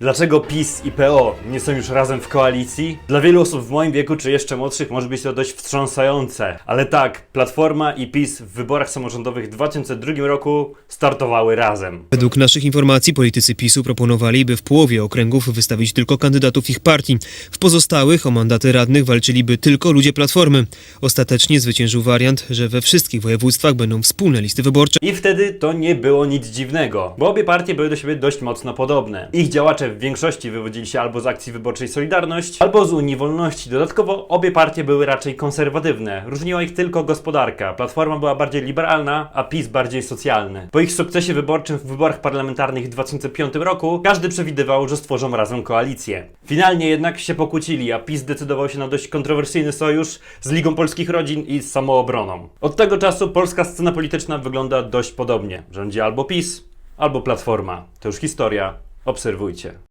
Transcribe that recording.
Dlaczego PiS i PO nie są już razem w koalicji? Dla wielu osób w moim wieku czy jeszcze młodszych może być to dość wstrząsające. Ale tak, Platforma i PiS w wyborach samorządowych w 2002 roku startowały razem. Według naszych informacji politycy PiSu proponowali, by w połowie okręgów wystawić tylko kandydatów ich partii. W pozostałych o mandaty radnych walczyliby tylko ludzie Platformy. Ostatecznie zwyciężył wariant, że we wszystkich województwach będą wspólne listy wyborcze. I wtedy to nie było nic dziwnego, bo obie partie były do siebie dość mocno podobne. Ich działacze w większości wywodzili się albo z akcji wyborczej Solidarność, albo z Unii Wolności. Dodatkowo obie partie były raczej konserwatywne. Różniła ich tylko gospodarka. Platforma była bardziej liberalna, a PiS bardziej socjalny. Po ich sukcesie wyborczym w wyborach parlamentarnych w 2005 roku każdy przewidywał, że stworzą razem koalicję. Finalnie jednak się pokłócili, a PiS zdecydował się na dość kontrowersyjny sojusz z Ligą Polskich Rodzin i z Samoobroną. Od tego czasu polska scena polityczna wygląda dość podobnie. Rządzi albo PiS, albo Platforma. To już historia. Obserwujcie.